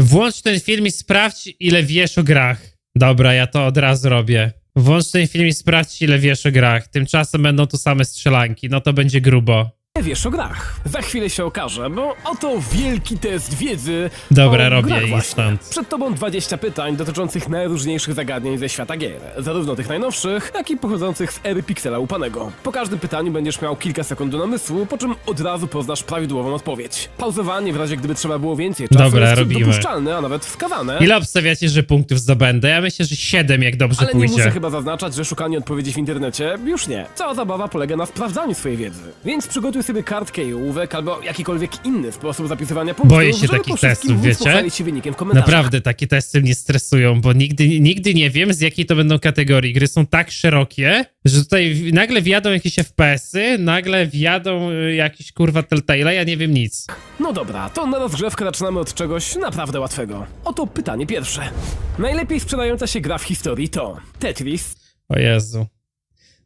Włącz ten film i sprawdź, ile wiesz o grach. Dobra, ja to od razu robię. Włącz ten film i sprawdź, ile wiesz o grach. Tymczasem będą tu same strzelanki. No to będzie grubo. Wiesz o grach. Za chwilę się okaże, bo oto wielki test wiedzy Dobra, o robię instant. Przed tobą 20 pytań dotyczących najróżniejszych zagadnień ze świata gier. Zarówno tych najnowszych, jak i pochodzących z ery Pixela upanego. Po każdym pytaniu będziesz miał kilka sekund do namysłu, po czym od razu poznasz prawidłową odpowiedź. Pauzowanie w razie gdyby trzeba było więcej czasu Dobra, jest robimy. dopuszczalne, a nawet wskazane. Ile obstawiacie, że punktów zdobędę? Ja myślę, że 7, jak dobrze Ale nie muszę pójdzie. chyba zaznaczać, że szukanie odpowiedzi w internecie już nie. Cała zabawa polega na sprawdzaniu swojej wiedzy. Więc przygotuj sobie kartkę i ołówek albo jakikolwiek inny sposób zapisywania punktów, Boję się żeby takich po wszystkim testów, móc wiecie? pochwalić się wynikiem w komentarzach. Naprawdę, takie testy mnie stresują, bo nigdy, nigdy nie wiem, z jakiej to będą kategorii. Gry są tak szerokie, że tutaj w- nagle wjadą jakieś FPS-y, nagle wjadą y, jakieś kurwa Telltale, ja nie wiem nic. No dobra, to na rozgrzewkę zaczynamy od czegoś naprawdę łatwego. Oto pytanie pierwsze. Najlepiej sprzedająca się gra w historii to Tetris, O Jezu.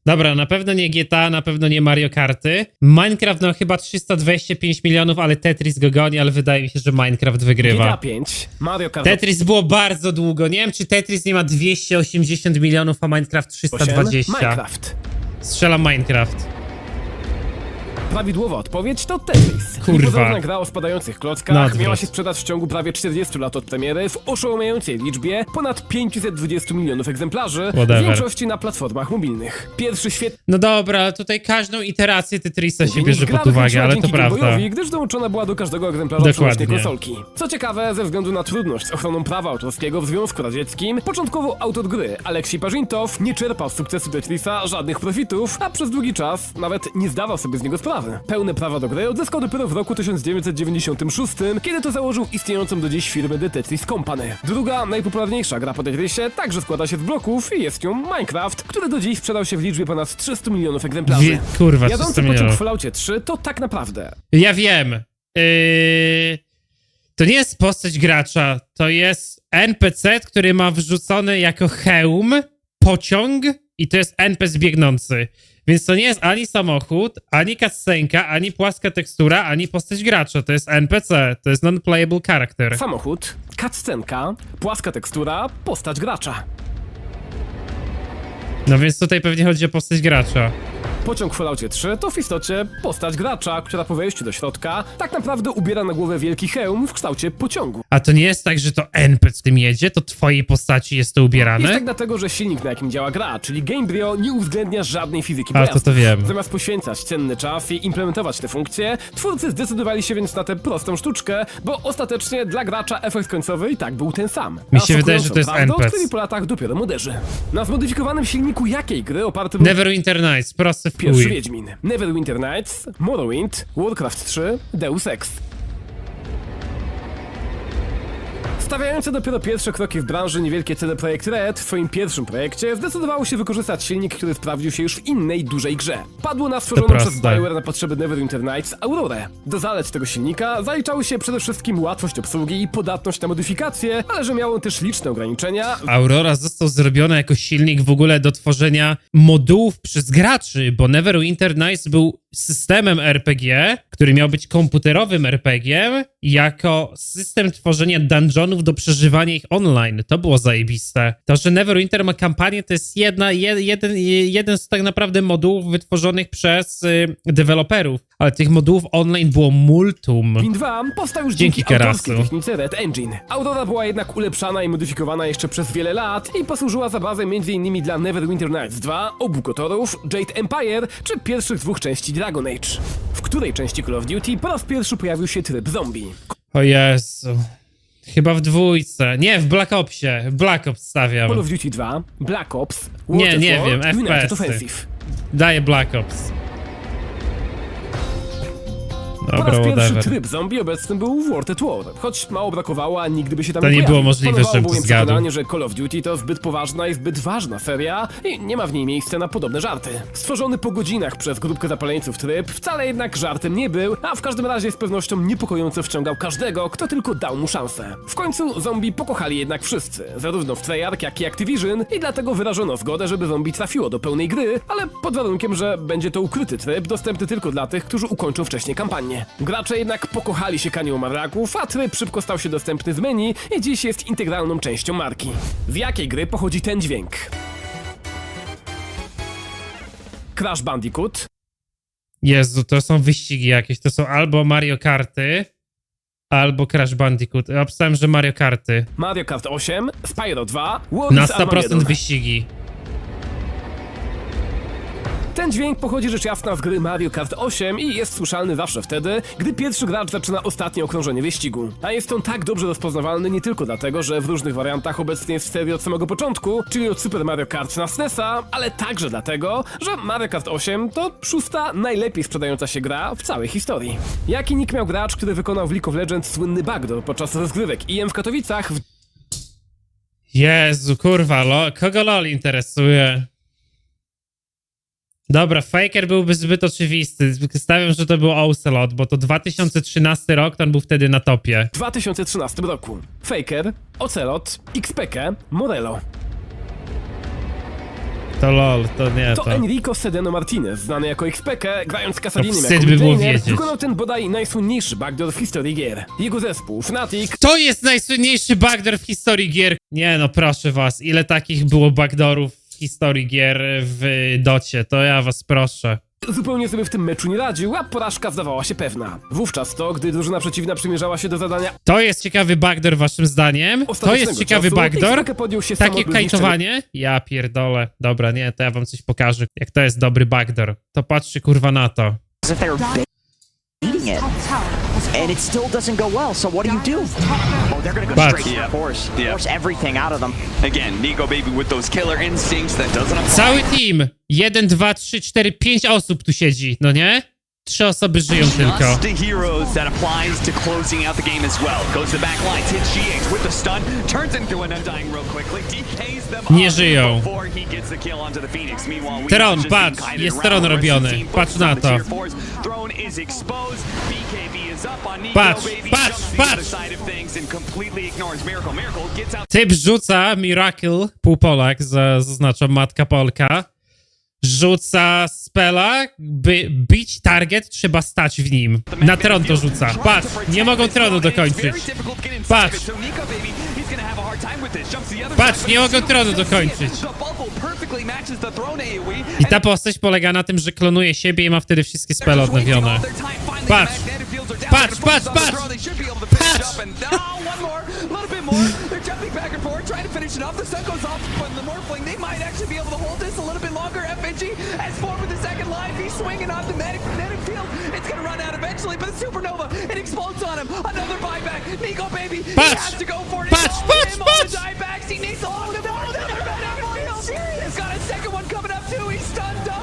Dobra, na pewno nie GTA, na pewno nie Mario Karty. Minecraft no chyba 325 milionów, ale Tetris go goni, ale wydaje mi się, że Minecraft GTA wygrywa. 5, Mario Kart Tetris było bardzo długo. Nie wiem, czy Tetris nie ma 280 milionów, a Minecraft 8, 320. Minecraft. Strzelam Minecraft. Prawidłowa odpowiedź to Tetris. Kurwa. Niepozorna gra o spadających klockach Na odwrót. miała się sprzedać w ciągu prawie 40 lat od premiery w oszałamiającej liczbie ponad 520 milionów egzemplarzy, Whatever. w większości na platformach mobilnych. Pierwszy świetny No dobra, ale tutaj każdą iterację Tetrisa się bierze pod uwagę, ale to prawda. Boyowi, gdyż dołączona była do każdego egzemplarza Dokładnie. konsolki. Co ciekawe, ze względu na trudność z ochroną prawa autorskiego w Związku Radzieckim, początkowo autor gry Aleksiej Parzyntow nie czerpał z sukcesu Tetrisa żadnych profitów, a przez długi czas nawet nie zdawał sobie z niego sprawy. Pełne prawa do gry odzyskał dopiero w roku 1996, kiedy to założył istniejącą do dziś firmę The Tetris Company. Druga, najpopularniejsza gra po Tetrisie także składa się z bloków i jest nią Minecraft, który do dziś sprzedał się w liczbie ponad 300 milionów egzemplarzy. Wie, kurwa, 300 Jadący pociąg w milionów. Falloutie 3 to tak naprawdę Ja wiem. Yy... To nie jest postać gracza, to jest NPC, który ma wrzucony jako hełm pociąg i to jest NPC biegnący. Więc to nie jest ani samochód, ani cutscenka, ani płaska tekstura, ani postać gracza. To jest NPC, to jest non-playable character. samochód, cutscenka, płaska tekstura, postać gracza. No więc tutaj pewnie chodzi o postać gracza. Pociąg w Falloutie 3 to w istocie postać gracza, która po wejściu do środka tak naprawdę ubiera na głowę wielki hełm w kształcie pociągu. A to nie jest tak, że to NPC w tym jedzie, to twojej postaci jest to Jest ubierane? tak dlatego, że silnik na jakim działa gra, czyli Gamebryo nie uwzględnia żadnej fizyki A, to to wiem. Zamiast poświęcać cenny czas i implementować te funkcje, twórcy zdecydowali się więc na tę prostą sztuczkę, bo ostatecznie dla gracza efekt końcowy i tak był ten sam. Mi się wydaje, że to jest prawdą NPC. tkwi po latach dopiero moderzy. Na zmodyfikowanym silniku jakiej gry oparty był Neverwinter Nights, prosty Pierwszy. Wiedźmin, Neverwinter Nights, Morrowind, Warcraft 3, Deus Ex. Stawiające dopiero pierwsze kroki w branży niewielkie CD Projekt Red w swoim pierwszym projekcie zdecydowało się wykorzystać silnik, który sprawdził się już w innej dużej grze. Padło na stworzoną przez BioWare na potrzeby Neverwinter Nights Aurorę. Do zalet tego silnika zaliczały się przede wszystkim łatwość obsługi i podatność na modyfikacje, ale że miał on też liczne ograniczenia, Aurora został zrobiony jako silnik w ogóle do tworzenia modułów przez graczy, bo Neverwinter Nights był systemem RPG, który miał być komputerowym RPG, jako system tworzenia dungeonów do przeżywania ich online. To było zajebiste. To, że Neverwinter ma kampanię, to jest jedna, je, jeden, jeden z tak naprawdę modułów wytworzonych przez y, deweloperów, ale tych modułów online było multum. Win 2 powstał już Dzięki dzięki, autorskiej technice Red Engine. Aurora była jednak ulepszana i modyfikowana jeszcze przez wiele lat i posłużyła za bazę m.in. dla Neverwinter Nights 2, obu Kotorów, Jade Empire czy pierwszych dwóch części Dragon Age. W której części Call of Duty po raz pierwszy pojawił się tryb zombie? O Jezu. Chyba w dwójce. Nie, w Black Opsie. Black Ops stawiam. Call of Duty 2, Black Ops, Nie, World nie at War, wiem. Offensive. Daję Black Ops. Po Dobra, raz pierwszy whatever. tryb zombie obecny był w World at War, choć mało brakowało, a nigdy by się tam To nie pojawił. było możliwe, Panowało żebym to bowiem zgadł. przekonanie, że Call of Duty to zbyt poważna i zbyt ważna seria i nie ma w niej miejsca na podobne żarty. Stworzony po godzinach przez grupkę zapaleńców tryb wcale jednak żartem nie był, a w każdym razie z pewnością niepokojąco wciągał każdego, kto tylko dał mu szansę. W końcu zombie pokochali jednak wszyscy, zarówno w Treyarch, jak i Activision i dlatego wyrażono zgodę, żeby zombie trafiło do pełnej gry, ale pod warunkiem, że będzie to ukryty tryb dostępny tylko dla tych, którzy ukończą wcześniej kampanię. Gracze jednak pokochali się kanią marlaków, a tryb szybko stał się dostępny z menu i dziś jest integralną częścią marki. Z jakiej gry pochodzi ten dźwięk? Crash Bandicoot, Jezu, to są wyścigi jakieś. To są albo Mario Karty, albo Crash Bandicoot. Ja że Mario Karty. Mario Kart 8, Spyro 2, Na World's 100% Armageddon. wyścigi. Ten dźwięk pochodzi rzecz jasna z gry Mario Kart 8 i jest słyszalny zawsze wtedy, gdy pierwszy gracz zaczyna ostatnie okrążenie wyścigu. A jest on tak dobrze rozpoznawalny nie tylko dlatego, że w różnych wariantach obecnie jest w serii od samego początku, czyli od Super Mario Kart na SNESa, ale także dlatego, że Mario Kart 8 to szósta najlepiej sprzedająca się gra w całej historii. Jaki nick miał gracz, który wykonał w League of Legends słynny backdoor podczas rozgrywek IM w Katowicach w Jezu, kurwa, lo, kogo LOL interesuje? Dobra, Faker byłby zbyt oczywisty. Stawiam, że to był Ocelot, bo to 2013 rok, to on był wtedy na topie. 2013 roku. Faker, Ocelot, XPK, Morello. To LOL, to nie To to. Enrico Sedeno Martinez, znany jako XPK, grając Kasadinem wstyd jako by było midlaner, wiedzieć. wykonał ten bodaj najsłynniejszy backdoor w historii gier. Jego zespół, Fnatic, To jest najsłynniejszy backdoor w historii gier. Nie no, proszę was, ile takich było backdoorów w historii gier w docie, to ja was proszę. zupełnie sobie w tym meczu nie radził, a porażka zdawała się pewna. Wówczas to, gdy drużyna przeciwna przymierzała się do zadania To jest ciekawy backdoor waszym zdaniem? To jest ciekawy czasu, backdoor? Podjął się Takie samego kajtowanie? Ja pierdolę. Dobra, nie, to ja wam coś pokażę. Jak to jest dobry backdoor. To patrzcie kurwa na to. as if they were beating it. And it still doesn't go well, so what do you do? Oh, they're gonna go But- straight Yeah. for force. Yeah. Force everything out of them. Again, Nico Baby with those killer instincts that doesn't apply. Cały team. 1, 2, 3, 4, 5 osób tu siedzi, no nie? Trzy osoby żyją tylko. Heroes that applies to closing out the game as well. Goes to the back lines, hits with the stun, turns into an undying real quickly, DKs them Nie up żyją. before he gets the kill onto the Phoenix. Meanwhile, we Tron, just patrz, been kited jest around. Tron The rest of the robiony. team Patrz focuses na on the to. tier fours. Throne is exposed. BKB is up on Nico Patrz, Baby. patrz, jumps to the patrz. side of things and completely ignores Miracle. Miracle gets out Typ rzuca Miracle, półpolak, za- zaznaczam matka Polka. Rzuca spela, by bić target, trzeba stać w nim. Na tron to rzuca. Patrz, nie mogą tronu dokończyć. Patrz. Patrz, nie mogą tronu dokończyć. I ta postać polega na tym, że klonuje siebie i ma wtedy wszystkie spele odnowione. Patrz. are down. Pass, pass, pass. They should be able to finish pass. up. And oh, one more, a little bit more. They're jumping back and forth, trying to finish it off. The sun goes off, but the Morphling, they might actually be able to hold this a little bit longer. FNG has formed with the second line. He's swinging on the medic, magnetic field. It's going to run out eventually, but Supernova, it explodes on him. Another buyback. Nico, baby, pass. he has to go for it. Pass, pass, pass. He needs a long of the Another medic. He's got a second one coming up, too. He's stunned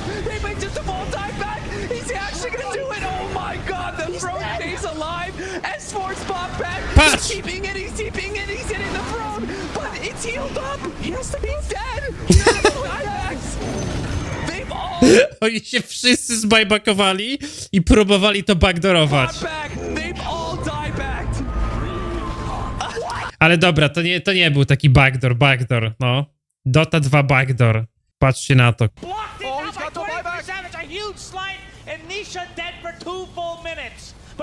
all Oni się wszyscy zbajbakowali i próbowali to backdoorować. bought back. They've all die backed. Ale dobra, to nie, to nie był taki backdoor, backdoor, no. Dota 2 backdoor. Patrzcie na to. Oh,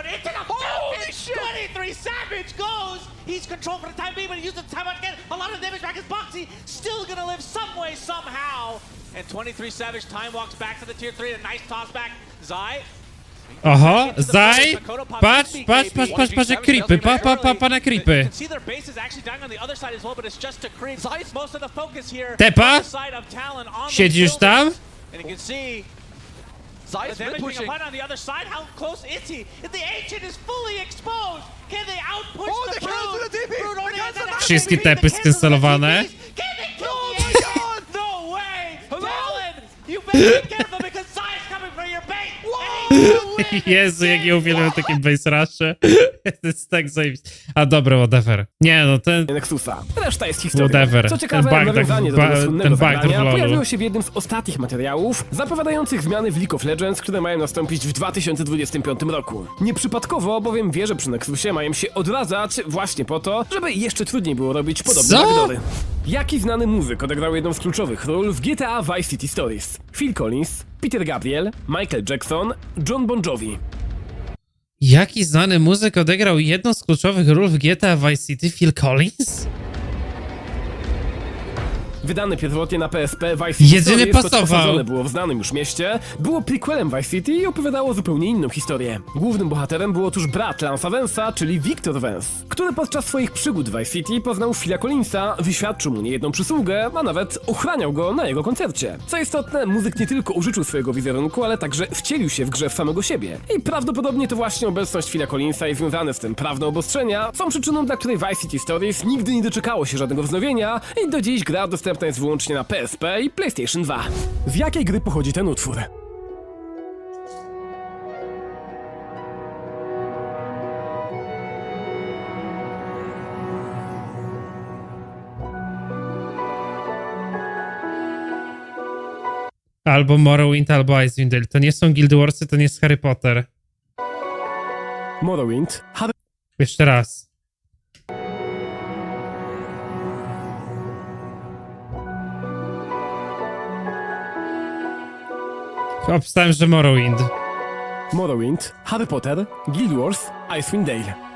out he's by got the 23 buyback. Savage. A huge slide, and Nisha dead for two full minutes. But into the Holy mountain, shit. 23 Savage goes. He's controlled for the time being, but he uses the time out again. A lot of damage back. His Boxy still gonna live some way, somehow. And 23 Savage time walks back to the tier 3. A nice toss back. Zai. Oho, Zaj! Patrz, patrz, patrz, patrz, patrz, jak creepy, pa, pa, pa, pa na You creepy. can see their base is actually dying on the other side as well, but it's just to creep. Zai's most of the focus here. Tepa? on the side of Talon on Siedzi the już tam? Damage being pushing. on the other side. How close is he? If the Ancient is fully exposed, can they outpush Oh, the Brood? the DP. Brood only the out- Wszystkie tepy skancelowane. Can they kill Oh the Ancient? God. No way! Talon, you better be careful because Zai's coming for your gonna win. Jezu, jak ja uwielbiam takie base rusze. To jest tak zajebiste. A dobra, whatever. Nie no, ten... Nexusa. Reszta jest historia. Whatever. Co ciekawe, Ten backdoor- nawiązanie do ba- tego słynnego ten w zagrania LoLu. pojawiło się w jednym z ostatnich materiałów zapowiadających zmiany w League of Legends, które mają nastąpić w 2025 roku. Nieprzypadkowo, bowiem wieże przy Nexusie mają się odradzać właśnie po to, żeby jeszcze trudniej było robić podobne Co? backdoory. Jaki znany muzyk odegrał jedną z kluczowych ról w GTA Vice City Stories? Phil Collins, Peter Gabriel, Michael Jackson, John Bon Jovi. Jaki znany muzyk odegrał jedną z kluczowych ról w GTA Vice City? Phil Collins? Wydane pierwotnie na PSP Vice City Jedyny Stories, choć pasował. osadzone było w znanym już mieście, było prequelem Vice City i opowiadało zupełnie inną historię. Głównym bohaterem był otóż brat Lance'a Vance'a, czyli Victor Vance, który podczas swoich przygód w Vice City poznał Phila Collinsa, wyświadczył mu niejedną przysługę, a nawet ochraniał go na jego koncercie. Co istotne, muzyk nie tylko użyczył swojego wizerunku, ale także wcielił się w grze w samego siebie. I prawdopodobnie to właśnie obecność Phila Collinsa i związane z tym prawne obostrzenia są przyczyną, dla której Vice City Stories nigdy nie doczekało się żadnego wznowienia i do dziś gra dostępna jest wyłącznie na PSP i PlayStation 2. Z jakiej gry pochodzi ten utwór? Albo Morrowind, albo Icewind Dale. To nie są Guild Warsy, to nie jest Harry Potter. Morrowind, Harry Jeszcze raz. Obstałem, że Morrowind. Morrowind, Harry Potter, Guild Wars, Icewind Dale.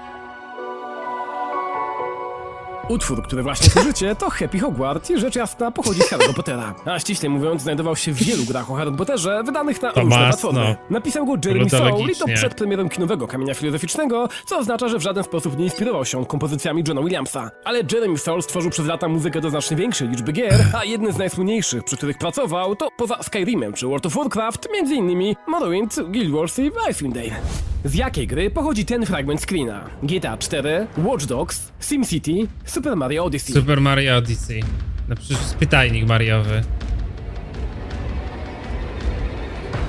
Utwór, który właśnie słyszycie, to Happy Hogwarts i rzecz jasna pochodzi z Harry'ego Pottera. A ściślej mówiąc, znajdował się w wielu grach o Harry Potterze, wydanych na To różne masno. platformy. Napisał go Jeremy to Soule i to logicznie. przed premierą kinowego Kamienia Filozoficznego, co oznacza, że w żaden sposób nie inspirował się kompozycjami Johna Williamsa. Ale Jeremy Soule stworzył przez lata muzykę do znacznie większej liczby gier, a jedne z najsłynniejszych, przy których pracował, to poza Skyrimem czy World of Warcraft, m.in. Morrowind, Guild Wars i Icewind Dale. Z jakiej gry pochodzi ten fragment screena? GTA 4, Watch Dogs, SimCity, Super Mario Odyssey. Super Mario Odyssey. No przecież jest pytajnik Mariowy.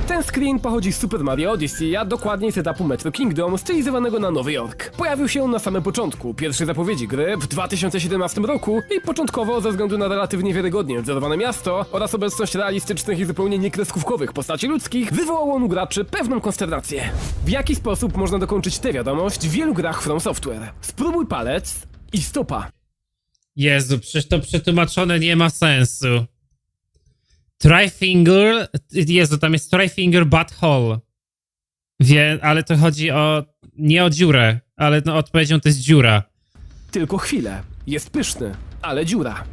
Ten screen pochodzi z Super Mario Odyssey, a dokładniej z etapu Metro Kingdom, stylizowanego na Nowy Jork. Pojawił się na samym początku pierwszej zapowiedzi gry w 2017 roku i początkowo ze względu na relatywnie wiarygodnie wzorowane miasto oraz obecność realistycznych i zupełnie niekreskówkowych postaci ludzkich wywołał on u graczy pewną konsternację. W jaki sposób można dokończyć tę wiadomość w wielu grach From Software? Spróbuj palec i stopa. Jezu, przecież to przetłumaczone nie ma sensu. Trifinger, Jezu, tam jest Trifinger Butthole. Wie, ale to chodzi o, nie o dziurę, ale no, odpowiedzią to jest dziura. Tylko chwilę. Jest pyszny, ale dziura.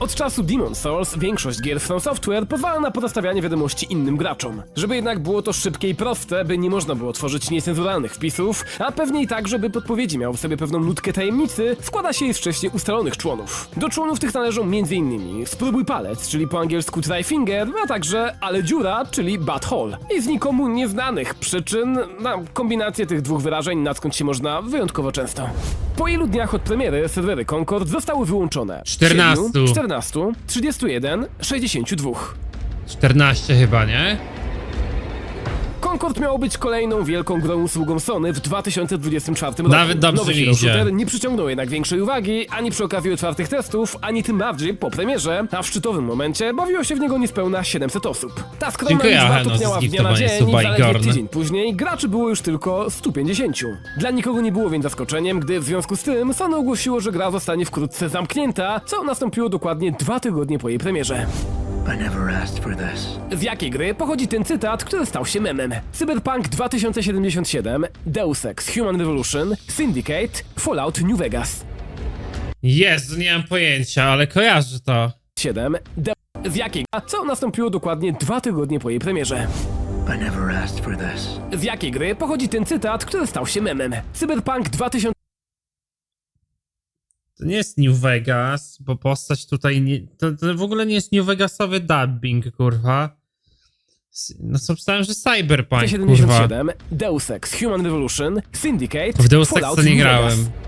Od czasu Demon Souls większość gier From Software pozwala na pozostawianie wiadomości innym graczom. Żeby jednak było to szybkie i proste, by nie można było tworzyć niecenzuralnych wpisów, a pewnie i tak, żeby podpowiedzi miały w sobie pewną nutkę tajemnicy, składa się je z wcześniej ustalonych członów. Do członów tych należą m.in. Spróbuj palec, czyli po angielsku try finger, a także ale dziura, czyli butthole. I z nikomu nieznanych przyczyn na kombinację tych dwóch wyrażeń natknąć się można wyjątkowo często. Po ilu dniach od premiery serwery Concord zostały wyłączone? 14. 7, 14, 31, 62. 14 chyba, nie? Concord miało być kolejną wielką grą usługą Sony w 2024 roku. Nawet dobrze Nowy hero idzie. shooter nie przyciągnął jednak większej uwagi, ani przy okazji otwartych testów, ani tym bardziej po premierze, a w szczytowym momencie bawiło się w niego niespełna 700 osób. Ta skromna Dziękuję, liczba Ahenos, topniała z dnia na zgiftowanie dzień i suba i zaledwie tydzień później graczy było już tylko 150. Dla nikogo nie było więc zaskoczeniem, gdy w związku z tym Sony ogłosiło, że gra zostanie wkrótce zamknięta, co nastąpiło dokładnie dwa tygodnie po jej premierze. I never asked for this. Z jakiej gry pochodzi ten cytat, który stał się memem? Cyberpunk 2077, Deus Ex Human Revolution, Syndicate, Fallout New Vegas. Jezu, nie mam pojęcia, ale kojarzę to. 7, Deus z jakiej a co nastąpiło dokładnie dwa tygodnie po jej premierze? I never asked for this. Z jakiej gry pochodzi ten cytat, który stał się memem? Cyberpunk 2000 To nie jest New Vegas, bo postać tutaj nie... To, to w ogóle nie jest New Vegasowy dubbing, kurwa. No obstałem, że Cyberpunk, kurwa. 77, Deus Ex Human Revolution, Syndicate, W Deus Ex Fallout to nie grałem. Vegas.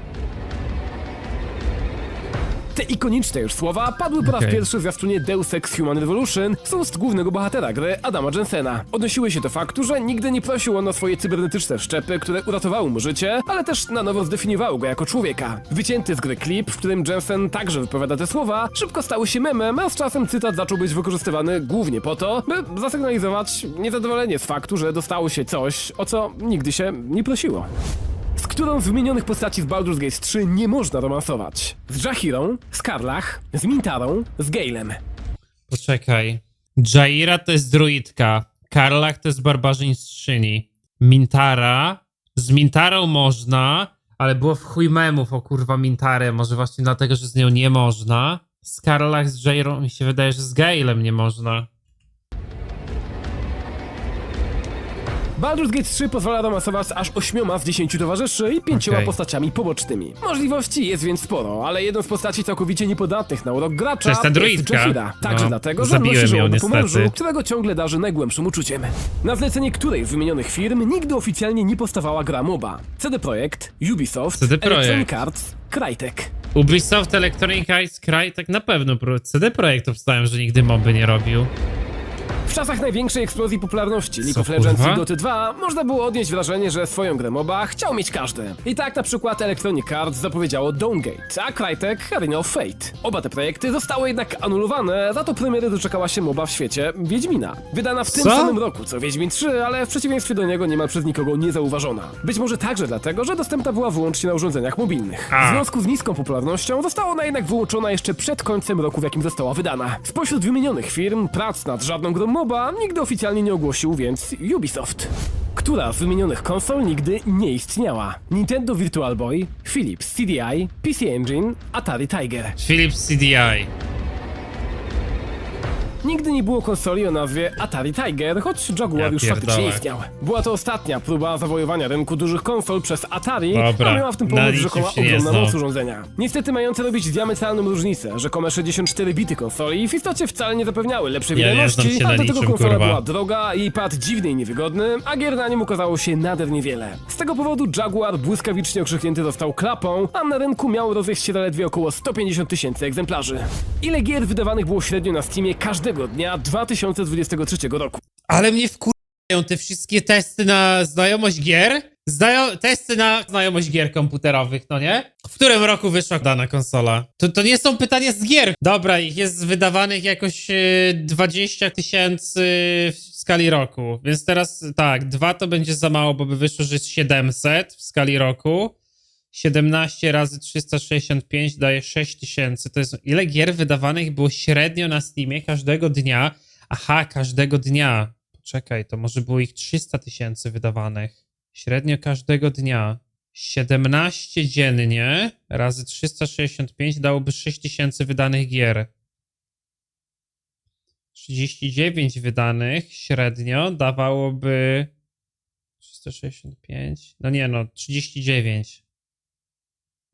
Te ikoniczne już słowa padły po raz Okej. pierwszy w zwiastunie Deus Ex Human Revolution z ust głównego bohatera gry, Adama Jensena. Odnosiły się do faktu, że nigdy nie prosił on o swoje cybernetyczne wszczepy, które uratowały mu życie, ale też na nowo zdefiniowały go jako człowieka. Wycięty z gry klip, w którym Jensen także wypowiada te słowa, szybko stały się memem, a z czasem cytat zaczął być wykorzystywany głównie po to, by zasygnalizować niezadowolenie z faktu, że dostało się coś, o co nigdy się nie prosiło którą z wymienionych postaci z Baldur's Gate 3 nie można romansować. Z Jahirą, z Karlach, z Mintarą, z Galem. Poczekaj. Jaira to jest druidka. Karlach to jest barbarzyńszczyni. Mintara. Z Mintarą można, ale było w chuj memów o kurwa Mintarę. Może właśnie dlatego, że z nią nie można. Z Karlach, z Jairą mi się wydaje, że z Gailem nie można. Baldur's Gate 3 pozwala romansować aż ośmioma z dziesięciu towarzyszy i pięcioma Okej. postaciami pobocznymi. Możliwości jest więc sporo, ale jedną z postaci całkowicie niepodatnych na urok gracza jest ta druidka. Jefira. Także No, dlatego, że zabiłem nosi ją żołądek po niestety. mężu, którego ciągle darzy najgłębszym uczuciem. Na zlecenie której z wymienionych firm nigdy oficjalnie nie powstawała gra MOBA. CD Projekt, Ubisoft, CD Projekt. Electronic Arts, Crytek. Ubisoft, Electronic Arts, Cry, tak na pewno. pro- CD Projekt obstałem, że nigdy moby nie robił. W czasach największej eksplozji popularności League Co, of Legends kurwa? i Dota 2 można było odnieść wrażenie, że swoją grę MOBA chciał mieć każdy. I tak na przykład Electronic Arts zapowiedziało Dawngate, a Crytek Arena of Fate. Oba te projekty zostały jednak anulowane, za to premiery doczekała się MOBA w świecie Wiedźmina. Wydana w tym Co? samym roku co Wiedźmin 3, ale w przeciwieństwie do niego niemal przez nikogo nie zauważona. Być może także dlatego, że dostępna była wyłącznie na urządzeniach mobilnych. A. W związku z niską popularnością została ona jednak wyłączona jeszcze przed końcem roku, w jakim została wydana. Spośród wymienionych firm prac nad żadną grą MOBA nigdy oficjalnie nie ogłosił więc Ubisoft. Która z wymienionych konsol nigdy nie istniała? Nintendo Virtual Boy, Philips CDI, PC Engine, Atari Tiger. Philips CDI. Nigdy nie było konsoli o nazwie Atari Tiger, choć Jaguar Ja już pierdolę. faktycznie istniał. Była to ostatnia próba zawojowania rynku dużych konsol przez Atari, Dobra, a miała w tym pomóc naliczył się nie ogromna moc urządzenia. Niestety mające robić diametralną różnicę, rzekome 64 bity konsoli w istocie wcale nie zapewniały lepszej Ja nie wydajności, znam się a na do tego niczym, konsola kurwa. była droga i pad dziwny i niewygodny, a gier na nim ukazało się nader niewiele. Z tego powodu Jaguar błyskawicznie okrzyknięty został klapą, a na rynku miał rozejść się zaledwie około 150 tysięcy egzemplarzy. Ile gier wydawanych było średnio na Steamie każdego dnia 2023 roku? Ale mnie wkurzają te wszystkie testy na znajomość gier. Testy na znajomość gier komputerowych, no nie? W którym roku wyszła dana konsola? To, to nie są pytania z gier. Dobra, ich jest wydawanych jakoś e, 20 tysięcy w skali roku. Więc teraz tak, dwa to będzie za mało, bo by wyszło, że jest 700 w skali roku. 17 razy 365 daje 6000. To jest ile gier wydawanych było średnio na Steamie każdego dnia. Aha, każdego dnia. Poczekaj, to może było ich 300 tysięcy wydawanych. Średnio każdego dnia. 17 dziennie razy 365 dałoby 6000 wydanych gier. 39 wydanych średnio dawałoby 365. No nie no, 39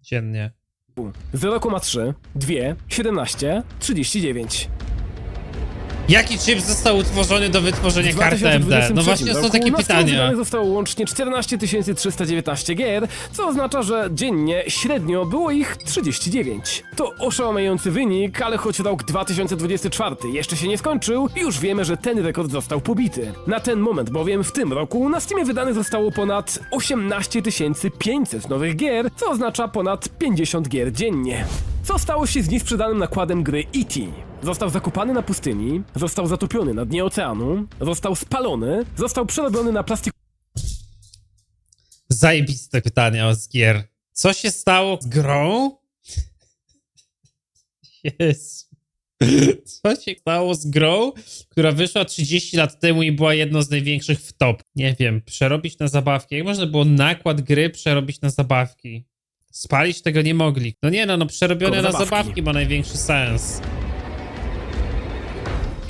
dziennie. 0,3, 2, 17, 39. Jaki chip został utworzony do wytworzenia W karty MD? 2023 No właśnie są roku takie na Steam pytania. wydanych zostało łącznie 14 319 gier, co oznacza, że dziennie średnio było ich 39. To oszałamiający wynik, ale choć rok 2024 jeszcze się nie skończył, już wiemy, że ten rekord został pobity. Na ten moment bowiem w tym roku na Steamie wydanych zostało ponad 18 500 nowych gier, co oznacza ponad 50 gier dziennie. Co stało się z niesprzedanym nakładem gry E.T.? Został zakopany na pustyni, został zatopiony na dnie oceanu, został spalony, został przerobiony na plastik Zajebiste pytania z gier. Co się stało z grą? Jezu. Co się stało z grą, która wyszła 30 lat temu i była jedną z największych w top? Nie wiem, przerobić na zabawki. Jak można było nakład gry przerobić na zabawki? Spalić tego nie mogli. No nie no, no przerobione na zabawki. zabawki ma największy sens.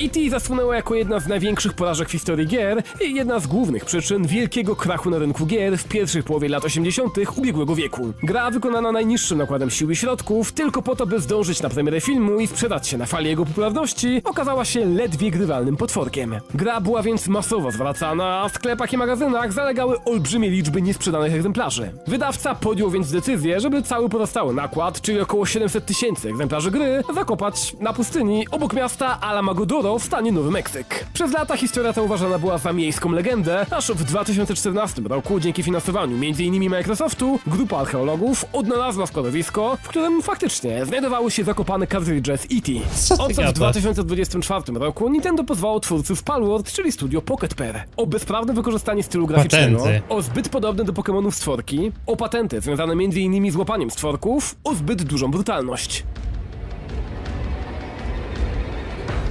E.T. zasłynęła jako jedna z największych porażek w historii gier i jedna z głównych przyczyn wielkiego krachu na rynku gier w pierwszej połowie lat 80. ubiegłego wieku. Gra wykonana najniższym nakładem sił i środków, tylko po to, by zdążyć na premierę filmu i sprzedać się na fali jego popularności, okazała się ledwie grywalnym potworkiem. Gra była więc masowo zwracana, a w sklepach i magazynach zalegały olbrzymie liczby niesprzedanych egzemplarzy. Wydawca podjął więc decyzję, żeby cały pozostały nakład, czyli około 700 tysięcy egzemplarzy gry, zakopać na pustyni obok miasta Alamogordo w stanie Nowy Meksyk. Przez lata historia ta uważana była za miejską legendę, aż w 2014 roku dzięki finansowaniu m.in. Microsoftu grupa archeologów odnalazła składowisko, w którym faktycznie znajdowały się zakopane kartridże z E.T. O co w gadasz? 2024 roku Nintendo pozwało twórców Palworld, czyli studio Pocket Pair, o bezprawne wykorzystanie stylu graficznego, Patenty. o zbyt podobne do Pokémonów stworki, o patenty związane m.in. z łapaniem stworków, o zbyt dużą brutalność.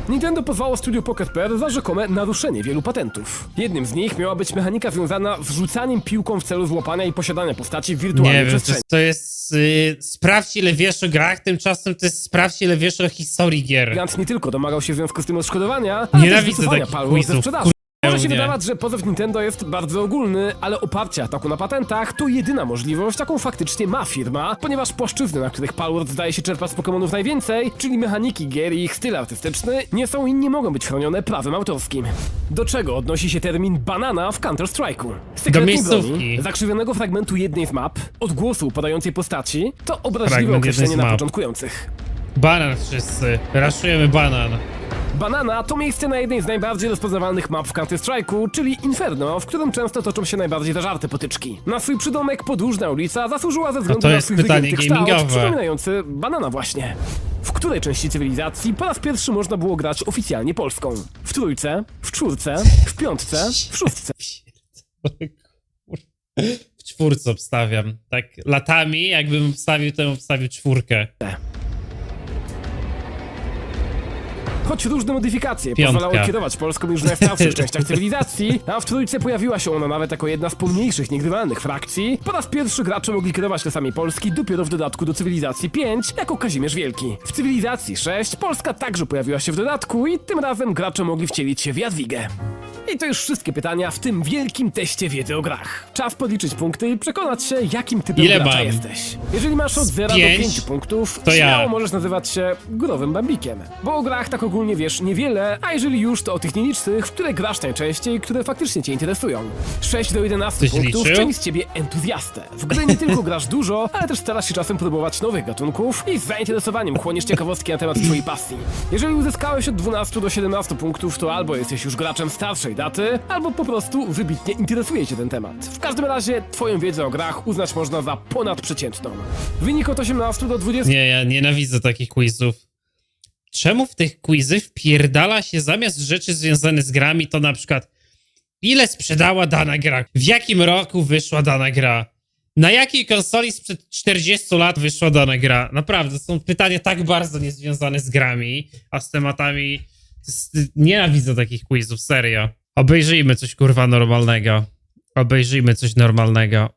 Nintendo pozwało studiu Pocket.pl za rzekome naruszenie wielu patentów. Jednym z nich miała być mechanika związana z rzucaniem piłką w celu złapania i posiadania postaci w wirtualnej Nie wiem, to przestrzeni. jest, to jest y, sprawdź ile wiesz o grach, tymczasem to jest sprawdź ile wiesz o historii gier. Gigant nie tylko domagał się w związku z tym odszkodowania, ale Nienawidzę też wycofania takich palmów ze quizów, sprzedaży. Może się wydawać, że pozew Nintendo jest bardzo ogólny, ale oparcie ataku na patentach to jedyna możliwość, jaką faktycznie ma firma, ponieważ płaszczyzny, na których Palworld zdaje się czerpać z Pokémonów najwięcej, czyli mechaniki gier i ich styl artystyczny, nie są i nie mogą być chronione prawem autorskim. Do czego odnosi się termin banana w Counter-Strike'u? Sekretnej miejscówki. broni, zakrzywionego fragmentu jednej z map, odgłosu upadającej postaci, to obraźliwe Fragment jednej określenie z na map. początkujących. Banan wszyscy. Raszujemy banan. Banana to miejsce na jednej z najbardziej rozpoznawalnych map w Counter-Strike'u, czyli Inferno, w którym często toczą się najbardziej zażarte potyczki. Na swój przydomek podłużna ulica zasłużyła ze względu na swój wygięty kształt, przypominający banana właśnie. W której części cywilizacji po raz pierwszy można było grać oficjalnie polską? W trójce, w czwórce, w piątce, w szóstce. W czwórce obstawiam. Tak latami, jakbym obstawił, to bym obstawił czwórkę. Choć różne modyfikacje Piątka. pozwalały kierować Polską już w najstarszych częściach cywilizacji, a w trójce pojawiła się ona nawet jako jedna z pomniejszych, niegrywalnych frakcji, po raz pierwszy gracze mogli kierować lasami Polski dopiero w dodatku do cywilizacji 5, jako Kazimierz Wielki. W cywilizacji 6 Polska także pojawiła się w dodatku i tym razem gracze mogli wcielić się w Jadwigę. I to już wszystkie pytania w tym wielkim teście wiedzy o grach. Czas podliczyć punkty i przekonać się, jakim typem Ile gracza mam? jesteś. Jeżeli masz od 0 do pięć? 5 punktów, To ja. śmiało możesz nazywać się górowym bambikiem. Bo o grach tak ogólnie wiesz niewiele, a jeżeli już, to o tych nielicznych, w które grasz najczęściej, które faktycznie cię interesują. 6 do 11 Ktoś punktów liczył? czyni z ciebie entuzjastę. W gry nie tylko grasz dużo, ale też starasz się czasem próbować nowych gatunków i z zainteresowaniem chłoniesz ciekawostki na temat twojej pasji. Jeżeli uzyskałeś od 12 do 17 punktów, to albo jesteś już graczem starszej daty, albo po prostu wybitnie interesuje cię ten temat. W każdym razie twoją wiedzę o grach uznać można za ponadprzeciętną. Wynik od 18 do 20 Nie, ja nienawidzę takich quizów. Czemu w tych quizy wpierdala się zamiast rzeczy związanych z grami, to na przykład ile sprzedała dana gra? W jakim roku wyszła dana gra? Na jakiej konsoli sprzed 40 lat wyszła dana gra? Naprawdę, są pytania tak bardzo niezwiązane z grami, a z tematami... Nienawidzę takich quizów, serio. Obejrzyjmy coś kurwa normalnego. Obejrzyjmy coś normalnego.